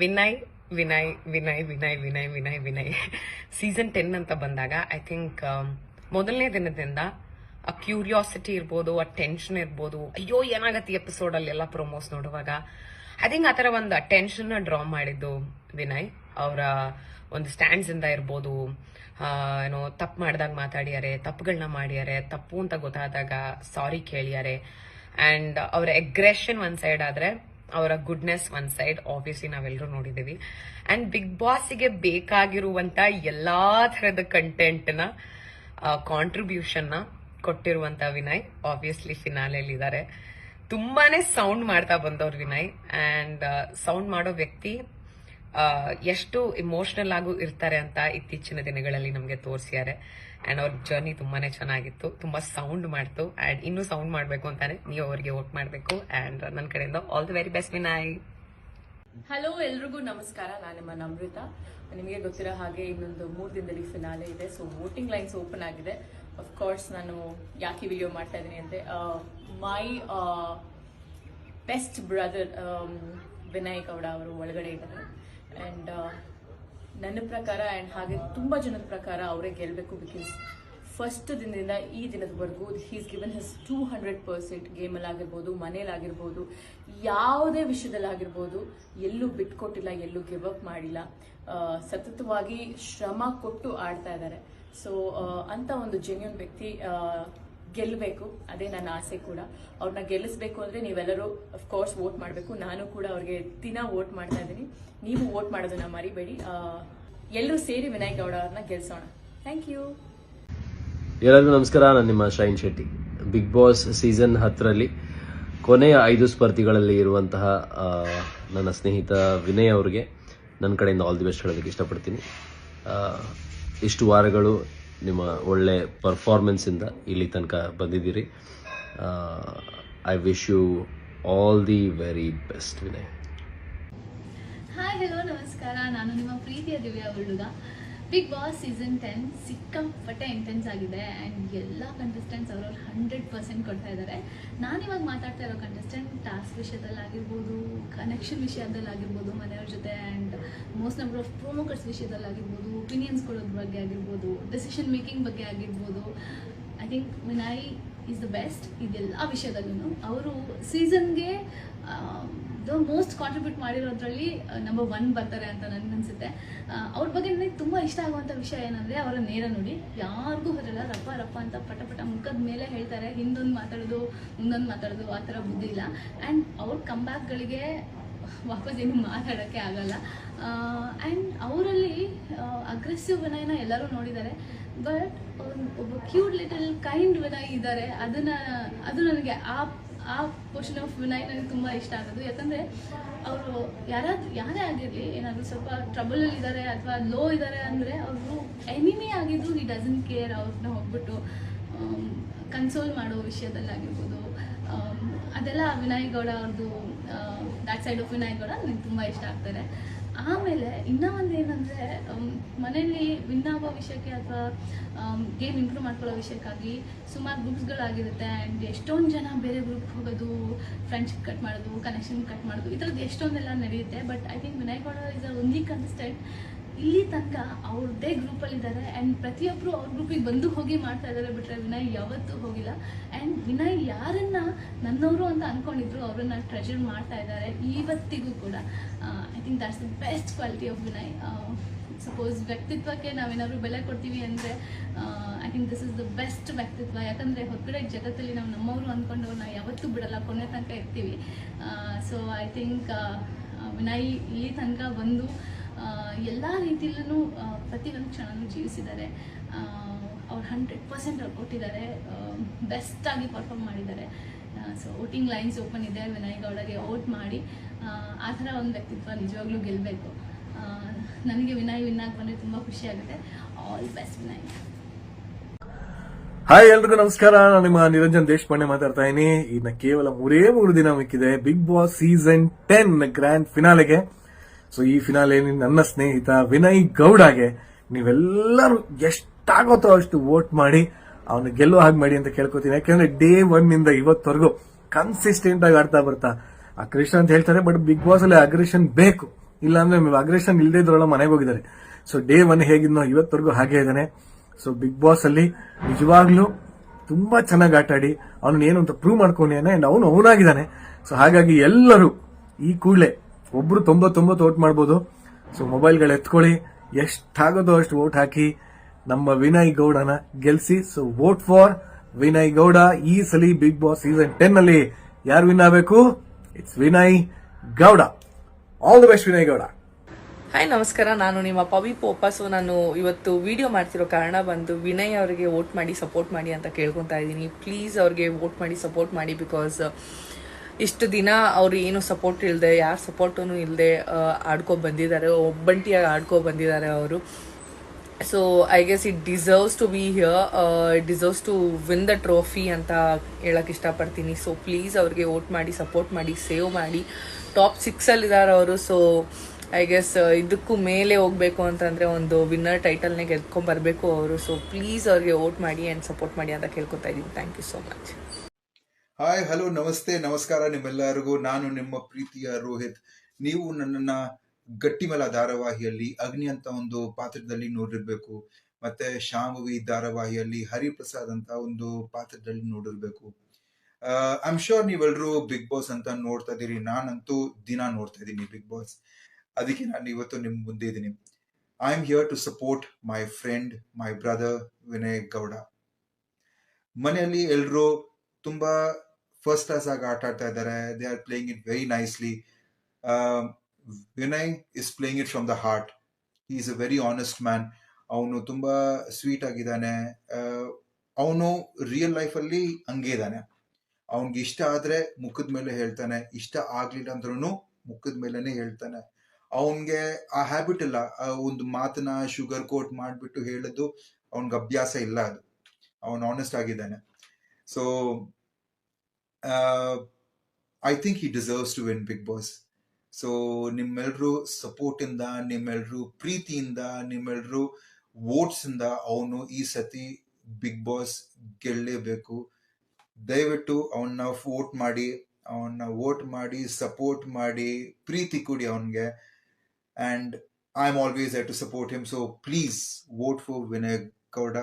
Vinay Vinay Vinay Vinay Vinay Vinay Vinay. Season ten ಅಂತ ಬಂದಾಗ I think ಮೊದಲನೇ ದಿನದಿಂದ ಆ ಕ್ಯೂರಿಯಾಸಿಟಿ ಇರ್ಬೋದು, ಆ ಟೆನ್ಷನ್ ಇರ್ಬೋದು, ಅಯ್ಯೋ, ಏನಾಗತ್ತೆ ಎಪಿಸೋಡ್ ಅಲ್ಲಿ ಎಲ್ಲ ಪ್ರೊಮೋಸ್ ನೋಡುವಾಗ? ಐ ಥಿಂಕ್ ಆ ಥರ ಒಂದು ಟೆನ್ಷನ್ ಡ್ರಾ ಮಾಡಿದ್ದು ವಿನಯ್. ಅವರ, ಒಂದು ಸ್ಟ್ಯಾಂಡ್ಸ್ ಇಂದ ಇರ್ಬೋದು ಏನೋ ತಪ್ಪು ಮಾಡಿದಾಗ ಮಾತಾಡ್ಯಾರೆ ತಪ್ಪುಗಳನ್ನ ಮಾಡ್ಯಾರೆ, ತಪ್ಪು ಅಂತ ಗೊತ್ತಾದಾಗ ಸಾರಿ ಕೇಳ್ಯಾರೆ. ಅಂಡ್ ಅವರ ಎಗ್ರೆಷನ್ ಒಂದ್ ಸೈಡ್ ಆದ್ರೆ ಅವರ ಗುಡ್ನೆಸ್ ಒನ್ ಸೈಡ್ ಆಬ್ವಿಯಸ್ಲಿ ನಾವೆಲ್ಲರೂ ನೋಡಿದೀವಿ ಅಂಡ್ ಬಿಗ್ ಬಾಸ್ಗೆ ಬೇಕಾಗಿರುವಂತ ಎಲ್ಲಾ ತರದ ಕಂಟೆಂಟ್ನ ಕಾಂಟ್ರಿಬ್ಯೂಷನ್ನ ಕೊಟ್ಟಿರುವಂತ ವಿನಯ್ ಆಬ್ವಿಯಸ್ಲಿ ಫಿನಾಲೆಯಲ್ಲಿ ಇದ್ದಾರೆ ತುಂಬಾನೇ ಸೌಂಡ್ ಮಾಡ್ತಾ ಬಂದವ್ರು ವಿನಯ್. ಅಂಡ್ ಸೌಂಡ್ ಮಾಡೋ ವ್ಯಕ್ತಿ ಎಷ್ಟು ಇಮೋಷನಲ್ ಆಗು ಇರ್ತಾರೆ ಅಂತ ಇತ್ತೀಚಿನ ದಿನಗಳಲ್ಲಿ ನಮಗೆ ತೋರಿಸಿದ್ದಾರೆ ಆ್ಯಂಡ್ ಅವ್ರ ಜರ್ನಿ ತುಂಬಾನೇ ಚೆನ್ನಾಗಿತ್ತು. ತುಂಬಾ ಸೌಂಡ್ ಮಾಡ್ತು. ಆ್ಯಂಡ್ ಇನ್ನೂ ಸೌಂಡ್ ಮಾಡಬೇಕು ಅಂತಾನೆ ನೀವು ಅವರಿಗೆ ವೋಟ್ ಮಾಡಬೇಕು. ಆ್ಯಂಡ್ ನನ್ನ ಕಡೆಯಿಂದ all the very best Vinay. Hello ಎಲ್ರಿಗೂ ನಮಸ್ಕಾರ. ನಾನು ನಿಮ್ಮ ನಮೃತ ನಿಮಗೆ ಗೊತ್ತಿರೋ ಹಾಗೆ ಇನ್ನೊಂದು ಮೂರು ದಿನದಲ್ಲಿ ಫಿನಾಲೆ ಇದೆ. ಸೊ ವೋಟಿಂಗ್ ಲೈನ್ಸ್ ಓಪನ್ ಆಗಿದೆ. ಕೋರ್ಸ್ ನಾನು ಯಾಕೆ ವಿಡಿಯೋ ಮಾಡ್ತಾ ಇದ್ದೀನಿ ಅಂದರೆ my best brother Vinay Gowda ಅವರು ಒಳಗಡೆ ಇದ್ದಾರೆ. ಆ್ಯಂಡ್ ನನ್ನ ಪ್ರಕಾರ ಆ್ಯಂಡ್ ಹಾಗೆ ತುಂಬ ಜನದ ಪ್ರಕಾರ ಅವರೇ ಗೆಲ್ಲಬೇಕು ಬಿಕಾಸ್ ಫಸ್ಟ್ ದಿನದಿಂದ ಈ ದಿನದವರೆಗೂ he's given his two hundred percent ಗೇಮಲ್ಲಿ ಆಗಿರ್ಬೋದು ಮನೇಲಾಗಿರ್ಬೋದು ಯಾವುದೇ ವಿಷಯದಲ್ಲಾಗಿರ್ಬೋದು ಎಲ್ಲೂ ಬಿಟ್ಕೊಟ್ಟಿಲ್ಲ, ಎಲ್ಲೂ ಗಿವ್ ಅಪ್ ಮಾಡಿಲ್ಲ. ಸತತವಾಗಿ ಶ್ರಮ ಕೊಟ್ಟು ಆಡ್ತಾ ಇದ್ದಾರೆ. ಸೊ ಅಂಥ ಒಂದು ಜೆನ್ಯೂನ್ ವ್ಯಕ್ತಿ ಗೆಲ್ಲಬೇಕು ಅದೇ ನನ್ನ ಆಸೆ ಕೂಡ. ಅವ್ರನ್ನ ಗೆಲ್ಲಿಸ್ಬೇಕು ಅಂದ್ರೆ ನೀವೆಲ್ಲರೂ ಕೋರ್ಸ್ ವೋಟ್ ಮಾಡಬೇಕು. ನಾನು ಕೂಡ ಅವ್ರಿಗೆ ದಿನ ವೋಟ್ ಮಾಡ್ತಾ ಇದ್ದೀನಿ. ನೀವು ವೋಟ್ ಮಾಡೋದನ್ನ ಮರಿಬೇಡಿ. ಎಲ್ಲರೂ ಸೇರಿ ವಿನಾಯಕ್ ಗೌಡ ಅವ್ರನ್ನ ಗೆಲ್ಸೋಣ. ಥ್ಯಾಂಕ್ ಯು ಎಲ್ಲರಿಗೂ ನಮಸ್ಕಾರ. ನಾನು ನಿಮ್ಮ Shine Shetty. Bigg Boss season ಹತ್ತರಲ್ಲಿ ಕೊನೆಯ ಐದು ಸ್ಪರ್ಧಿಗಳಲ್ಲಿ ಇರುವಂತಹ ನನ್ನ ಸ್ನೇಹಿತ ವಿನಯ್ ಅವರಿಗೆ ನನ್ನ ಕಡೆಯಿಂದ ಆಲ್ ದಿ ಬೆಸ್ಟ್ ಹೇಳೋದಕ್ಕೆ ಇಷ್ಟಪಡ್ತೀನಿ. ಇಷ್ಟು ವಾರಗಳು ನಿಮ್ಮ ಒಳ್ಳೆ ಪರ್ಫಾರ್ಮೆನ್ಸಿಂದ ಇಲ್ಲಿ ತನಕ ಬಂದಿದ್ದೀರಿ. I wish you all the very best Vinay. Hi hello ನಮಸ್ಕಾರ. ನಾನು ನಿಮ್ಮ ಪ್ರೀತಿಯ ದಿವ್ಯಾ ಹುಡುಗ ಬಿಗ್ ಬಾಸ್ ಸೀಸನ್ ಟೆನ್ ಸಿಕ್ಕಾಪಟ್ಟೆ ಇಂಟೆನ್ಸ್ ಆಗಿದೆ ಆ್ಯಂಡ್ ಎಲ್ಲ ಕಂಟೆಸ್ಟೆಂಟ್ಸ್ ಅವ್ರವ್ರು ಹಂಡ್ರೆಡ್ ಪರ್ಸೆಂಟ್ ಕೊಡ್ತಾ ಇದ್ದಾರೆ ನಾನು ಇವಾಗ ಮಾತಾಡ್ತಾ ಇರೋ ಕಂಟೆಸ್ಟೆಂಟ್ ಟಾಸ್ಕ್ ವಿಷಯದಲ್ಲಾಗಿರ್ಬೋದು ಕನೆಕ್ಷನ್ ವಿಷಯದಲ್ಲಾಗಿರ್ಬೋದು ಮನೆಯವ್ರ ಜೊತೆ ಆ್ಯಂಡ್ ಮೋಸ್ಟ್ ನಂಬರ್ ಆಫ್ ಪ್ರೋಮೋಕರ್ಸ್ ವಿಷಯದಲ್ಲಾಗಿರ್ಬೋದು ಒಪಿನಿಯನ್ಸ್ ಕೊಡೋದ್ರ ಬಗ್ಗೆ ಆಗಿರ್ಬೋದು ಡೆಸಿಷನ್ ಮೇಕಿಂಗ್ ಬಗ್ಗೆ ಆಗಿರ್ಬೋದು. I think Vinay is the best ಇದೆಲ್ಲ ವಿಷಯದಲ್ಲೂ ಅವರು ಸೀಸನ್ಗೆ ದ ಮೋಸ್ಟ್ ಕಾಂಟ್ರಿಬ್ಯೂಟ್ ಮಾಡಿರೋದ್ರಲ್ಲಿ ನಂಬರ್ ಒನ್ ಬರ್ತಾರೆ ಅಂತ ನನಗನ್ಸುತ್ತೆ ಅವ್ರ ಬಗ್ಗೆ ನನಗೆ ತುಂಬ ಇಷ್ಟ ಆಗುವಂಥ ವಿಷಯ ಏನಂದರೆ, ಅವರ ನೇರ ನೋಡಿ. ಯಾರಿಗೂ ಹೊರಲ್ಲ ರಪ್ಪ ರಪ್ಪ ಅಂತ ಪಟ ಪಟ ಮುಖದ ಮೇಲೆ ಹೇಳ್ತಾರೆ. ಹಿಂದೊಂದು ಮಾತಾಡೋದು, ಮುಂದೊಂದು ಮಾತಾಡೋದು, ಆ ಥರ ಬುದ್ಧಿ ಇಲ್ಲ. ಆ್ಯಂಡ್ ಅವ್ರ ಕಂಬ್ಯಾಕ್ಗಳಿಗೆ ವಾಪಸ್ ಏನು ಮಾತಾಡೋಕ್ಕೆ ಆಗಲ್ಲ. ಆ್ಯಂಡ್ ಅವರಲ್ಲಿ ಅಗ್ರೆಸಿವ್ ವಿನಯನ ಎಲ್ಲರೂ ನೋಡಿದ್ದಾರೆ. ಬಟ್ ಒಬ್ಬ ಕ್ಯೂಟ್ ಲಿಟಲ್ ಕೈಂಡ್ ವಿನಯ್ ಇದ್ದಾರೆ. ಅದನ್ನ, ಅದು ನನಗೆ ಆ ಆ ಪೋರ್ಷನ್ ಆಫ್ ವಿನಯ್ ನನಗೆ ತುಂಬ ಇಷ್ಟ ಆಗೋದು. ಯಾಕಂದರೆ, ಅವರು ಯಾರಾದ್ರೂ ಯಾರೇ ಆಗಿರಲಿ, ಏನಾದರೂ ಸ್ವಲ್ಪ ಟ್ರಬಲಲ್ಲಿ ಇದ್ದಾರೆ ಅಥವಾ ಲೋ ಇದ್ದಾರೆ ಅಂದರೆ ಅವರು ಎನಿಮಿ ಆಗಿದ್ರು ಈ ಡಸನ್ ಕೇರ್ ಅವ್ರನ್ನ ಹೋಗ್ಬಿಟ್ಟು ಕನ್ಸೋಲ್ ಮಾಡೋ ವಿಷಯದಲ್ಲಾಗಿರ್ಬೋದು. ಅದೆಲ್ಲ ವಿನಾಯ್ ಗೌಡ ಅವ್ರದ್ದು that side of Vinay Gowda ನನಗೆ ತುಂಬ ಇಷ್ಟ ಆಗ್ತಾರೆ. ಆಮೇಲೆ ಇನ್ನೂ ಒಂದು ಏನಂದರೆ ಮನೆಯಲ್ಲಿ ವಿನ್ ಆಗೋ ವಿಷಯಕ್ಕೆ ಅಥವಾ ಗೇಮ್ ಇಂಪ್ರೂವ್ ಮಾಡ್ಕೊಳ್ಳೋ ವಿಷಯಕ್ಕಾಗಿ ಸುಮಾರು ಗ್ರೂಪ್ಸ್ಗಳಾಗಿರುತ್ತೆ ಆ್ಯಂಡ್ ಎಷ್ಟೊಂದು ಜನ ಬೇರೆ ಗ್ರೂಪ್ ಹೋಗೋದು ಫ್ರೆಂಡ್ಶಿಪ್ ಕಟ್ ಮಾಡೋದು ಕನೆಕ್ಷನ್ ಕಟ್ ಮಾಡೋದು, ಈ ಥರದ್ದು ಎಷ್ಟೊಂದೆಲ್ಲ ನಡೆಯುತ್ತೆ. But I think Vinay Gowda is a consistent ಇಲ್ಲಿ ತನಕ ಅವ್ರದ್ದೇ ಗ್ರೂಪಲ್ಲಿದ್ದಾರೆ ಆ್ಯಂಡ್ ಪ್ರತಿಯೊಬ್ಬರು ಅವ್ರ ಗ್ರೂಪಿಗೆ ಬಂದು ಹೋಗಿ ಮಾಡ್ತಾ ಇದ್ದಾರೆ ಬಿಟ್ರೆ ವಿನಯ್ ಯಾವತ್ತೂ ಹೋಗಿಲ್ಲ. ಆ್ಯಂಡ್ ವಿನಯ್ ಯಾರನ್ನ ನನ್ನವರು ಅಂತ ಅನ್ಕೊಂಡಿದ್ರು, ಅವರನ್ನ ಟ್ರೆಜರ್ ಮಾಡ್ತಾ ಇದ್ದಾರೆ ಇವತ್ತಿಗೂ ಕೂಡ. I think that's the best quality of Vinay. Suppose ವ್ಯಕ್ತಿತ್ವಕ್ಕೆ ನಾವೇನಾದ್ರು ಬೆಲೆ ಕೊಡ್ತೀವಿ ಅಂದರೆ I think this is the best ವ್ಯಕ್ತಿತ್ವ. ಯಾಕಂದರೆ ಹೊರಗಡೆ ಜಗತ್ತಲ್ಲಿ ನಾವು ನಮ್ಮವರು ಅಂದ್ಕೊಂಡು ನಾವು ಯಾವತ್ತೂ ಬಿಡಲ್ಲ, ಕೊನೆ ತನಕ ಇರ್ತೀವಿ. ಸೊ ಐ ಥಿಂಕ್ ವಿನಯ್ ಇಲ್ಲಿ ತನಕ ಬಂದು ಎಲ್ಲ ರೀತಿಯಲ್ಲೂ ಪ್ರತಿಯೊಂದು ಕ್ಷಣನೂ ಜೀವಿಸಿದ್ದಾರೆ. ಅವ್ರು ಹಂಡ್ರೆಡ್ ಪರ್ಸೆಂಟ್ ಅವ್ರು ಕೊಟ್ಟಿದ್ದಾರೆ. ಬೆಸ್ಟಾಗಿ ಪರ್ಫಾರ್ಮ್ ಮಾಡಿದ್ದಾರೆ. ಸೊ ವೋಟಿಂಗ್ ಲೈನ್ಸ್ ಓಪನ್ ಇದೆ. ವಿನಯ್ ಗೌಡಗೆ ವೋಟ್ ಮಾಡಿ. ಆ, ಥರ ಒಂದು ವ್ಯಕ್ತಿತ್ವ ನಿಜವಾಗ್ಲೂ ಗೆಲ್ಲಬೇಕು ನನಗೆ ವಿನಯ್ ವಿನ್ ಆಗಿ ಬಂದರೆ ತುಂಬ ಖುಷಿ ಆಗುತ್ತೆ. All best Vinay. ಹಾಯ್ ಎಲ್ರಿಗೂ ನಮಸ್ಕಾರ. ನಾನು ನಿಮ್ಮ ನಿರಂಜನ್ ದೇಶಪಾಂಡೆ ಮಾತಾಡ್ತಾ ಇದ್ದೀನಿ ಇನ್ನ ಕೇವಲ ಮೂರೇ ಮೂರು ದಿನ ಮಿಕ್ಕಿದೆ. Bigg Boss season ten grand ಫಿನಾಲೆಗೆ so ಈ ಫಿನಾಲೆ ನನ್ನ ಸ್ನೇಹಿತ ವಿನಯ್ ಗೌಡಗೆ ನೀವೆಲ್ಲರೂ ಎಷ್ಟಾಗುತ್ತೋ ಅಷ್ಟು ವೋಟ್ ಮಾಡಿ, ಅವನು ಗೆಲ್ಲುವ ಹಾಗೆ ಮಾಡಿ ಅಂತ ಕೇಳ್ಕೊತೀನಿ. ಯಾಕಂದ್ರೆ ಡೇ ಒನ್ ಇಂದ ಇವತ್ತವರೆಗೂ ಕನ್ಸಿಸ್ಟೆಂಟ್ ಆಗಿ ಆಡ್ತಾ ಬರ್ತಾ, ಅಗ್ರೆಷನ್ ಅಂತ ಹೇಳ್ತಾರೆ ಬಟ್ ಬಿಗ್ ಬಾಸ್ ಅಲ್ಲಿ ಅಗ್ರೆಷನ್ ಬೇಕು. ಇಲ್ಲಾಂದ್ರೆ ಅಗ್ರೆಷನ್ ಇಲ್ಲದೆ ಇದ್ರೊಳ ಮನೆಗೆ ಹೋಗಿದ್ದಾರೆ. ಸೊ ಡೇ ಒನ್ ಹೇಗಿದ್ನೋ ಇವತ್ತವರೆಗೂ ಹಾಗೆ ಇದ್ದಾನೆ. ಸೊ ಬಿಗ್ ಬಾಸ್ ಅಲ್ಲಿ ನಿಜವಾಗ್ಲೂ ತುಂಬಾ ಚೆನ್ನಾಗಿ ಆಟ ಆಡಿ ಅವನು ಏನು ಅಂತ ಪ್ರೂವ್ ಮಾಡ್ಕೊಂಡಿದ್ದಾನೆ ಅಂಡ್ ಅವನು ಅವನಾಗಿದ್ದಾನೆ ಸೊ ಹಾಗಾಗಿ ಎಲ್ಲರೂ ಈ ಕೂಡಲೇ ಒಬ್ರು ತೊಂಬತ್ತೊಂಬತ್ತು ವೋಟ್ ಮಾಡ್ಬೋದು. ಸೊ ಮೊಬೈಲ್ಗಳು ಎತ್ಕೊಳ್ಳಿ. ಎಷ್ಟಾಗೋದೋ ಅಷ್ಟು ವೋಟ್ ಹಾಕಿ ನಮ್ಮ ವಿನಯ್ ಗೌಡನ ಗೆಲ್ಸಿ. So vote for Vinay Gowda ಈ ಸಲಿ ಬಿಗ್ ಬಾಸ್ ಸೀಸನ್ ಟೆನ್ ಅಲ್ಲಿ ಯಾರು ವಿನ್ ಆಗಬೇಕು? It's Vinay Gowda. All the best Vinay Gowda. Hi ನಮಸ್ಕಾರ. ನಾನು ನಿಮ್ಮ ಪವಿ ಪೋಪ. ಸೊ ನಾನು ಇವತ್ತು ವಿಡಿಯೋ ಮಾಡ್ತಿರೋ ಕಾರಣ ಬಂದು ವಿನಯ್ ಅವರಿಗೆ ವೋಟ್ ಮಾಡಿ ಸಪೋರ್ಟ್ ಮಾಡಿ ಅಂತ ಕೇಳ್ಕೊತಾ ಇದ್ದೀನಿ. ಪ್ಲೀಸ್ ಅವ್ರಿಗೆ ವೋಟ್ ಮಾಡಿ ಸಪೋರ್ಟ್ ಮಾಡಿ ಬಿಕಾಸ್ ಇಷ್ಟು ದಿನ ಅವ್ರು ಏನು ಸಪೋರ್ಟ್ ಇಲ್ಲದೆ ಯಾರ ಸಪೋರ್ಟೂ ಇಲ್ಲದೆ ಆಡ್ಕೊ ಬಂದಿದ್ದಾರೆ, ಒಬ್ಬಂಟಿಯಾಗಿ ಆಡ್ಕೊ ಬಂದಿದ್ದಾರೆ ಅವರು. So I guess it deserves to be here it deserves to win the trophy ಅಂತ ಹೇಳಕ್ ಇಷ್ಟಪಡ್ತೀನಿ. ಸೊ ಪ್ಲೀಸ್ ಅವ್ರಿಗೆ ವೋಟ್ ಮಾಡಿ ಸಪೋರ್ಟ್ ಮಾಡಿ ಸೇವ್ ಮಾಡಿ. ಟಾಪ್ ಸಿಕ್ಸಲ್ಲಿದ್ದಾರೆ ಅವರು ಸೊ ಐ ಗೆಸ್ ಇದಕ್ಕೂ ಮೇಲೆ ಹೋಗ್ಬೇಕು ಅಂತಂದ್ರೆ ಒಂದು ವಿನ್ನರ್ ಟೈಟಲ್ನೇ ಗೆದ್ಕೊಂಡು ಬರಬೇಕು ಅವರು. ಸೊ ಪ್ಲೀಸ್ ಅವ್ರಿಗೆ ವೋಟ್ ಮಾಡಿ ಆ್ಯಂಡ್ ಸಪೋರ್ಟ್ ಮಾಡಿ ಅಂತ ಕೇಳ್ಕೊತಾ ಇದ್ದೀನಿ. Thank you so much hi hello ನಮಸ್ತೆ, ನಮಸ್ಕಾರ ನಿಮ್ಮೆಲ್ಲರಿಗೂ. ನಾನು ನಿಮ್ಮ ಪ್ರೀತಿಯ ರೋಹಿತ್. ನೀವು ನನ್ನನ್ನ ಗಟ್ಟಿಮಲ ಧಾರಾವಾಹಿಯಲ್ಲಿ, ಅಗ್ನಿ ಅಂತ ಒಂದು ಪಾತ್ರದಲ್ಲಿ ನೋಡಿರ್ಬೇಕು, ಮತ್ತೆ ಶಾಂಭವಿ ಧಾರಾವಾಹಿಯಲ್ಲಿ, ಹರಿಪ್ರಸಾದ್ ಅಂತ ಒಂದು ಪಾತ್ರದಲ್ಲಿ ನೋಡಿರ್ಬೇಕು. ಐಮ್ ಶೋರ್ ನೀವೆಲ್ಲರೂ ಬಿಗ್ ಬಾಸ್ ಅಂತ ನೋಡ್ತಾ ಇದ್ದೀರಿ. ನಾನಂತೂ ದಿನ ನೋಡ್ತಾ ಇದ್ದೀನಿ ಬಿಗ್ ಬಾಸ್ ಅದಕ್ಕೆ ನಾನು ಇವತ್ತು ನಿಮ್ಮ ಮುಂದೆ ಇದ್ದೀನಿ. I am here to support my friend my brother Vinay Gowda ಮನೆಯಲ್ಲಿ ಎಲ್ಲರೂ ತುಂಬಾ ಫಸ್ಟ್ ಕ್ಲಾಸ್ ಆಗಿ ಆಟ ಆಡ್ತಾ ಇದ್ದಾರೆ they are playing it very nicely Vinay is playing it from the heart he is a very honest man ಅವನು ತುಂಬ sweet ಆಗಿದ್ದಾನೆ ಅವನು ರಿಯಲ್ ಲೈಫಲ್ಲಿ ಹಂಗೆ ಇದ್ದಾನೆ ಅವನ್ಗೆ ಇಷ್ಟ ಆದರೆ ಮುಖದ ಮೇಲೆ ಹೇಳ್ತಾನೆ ಇಷ್ಟ ಆಗ್ಲಿಲ್ಲ ಅಂದ್ರೂ ಮುಖದ ಮೇಲೇ ಹೇಳ್ತಾನೆ ಅವನಿಗೆ ಆ ಹ್ಯಾಬಿಟ್ ಇಲ್ಲ ಒಂದು ಮಾತನ್ನ ಶುಗರ್ ಕೋಟ್ ಮಾಡಿಬಿಟ್ಟು ಹೇಳೋದು ಅವನ್ಗೆ ಅಭ್ಯಾಸ ಇಲ್ಲ ಅದು ಅವನು ಆನೆಸ್ಟ್ ಆಗಿದ್ದಾನೆ so I think he deserves to win big boss so ನಿಮ್ಮೆಲ್ಲರೂ ಸಪೋರ್ಟಿಂದ ನಿಮ್ಮೆಲ್ಲರೂ ಪ್ರೀತಿಯಿಂದ ನಿಮ್ಮೆಲ್ಲರೂ ವೋಟ್ಸಿಂದ ಅವನು ಈ ಸತಿ ಬಿಗ್ ಬಾಸ್ ಗೆಲ್ಲಲೇಬೇಕು ದಯವಿಟ್ಟು ಅವನ್ನ ವೋಟ್ ಮಾಡಿ, ಅವನ್ನ ವೋಟ್ ಮಾಡಿ ಸಪೋರ್ಟ್ ಮಾಡಿ, ಪ್ರೀತಿ ಕೊಡಿ ಅವನಿಗೆ. And I am always to support him so please vote for Vinay Gowda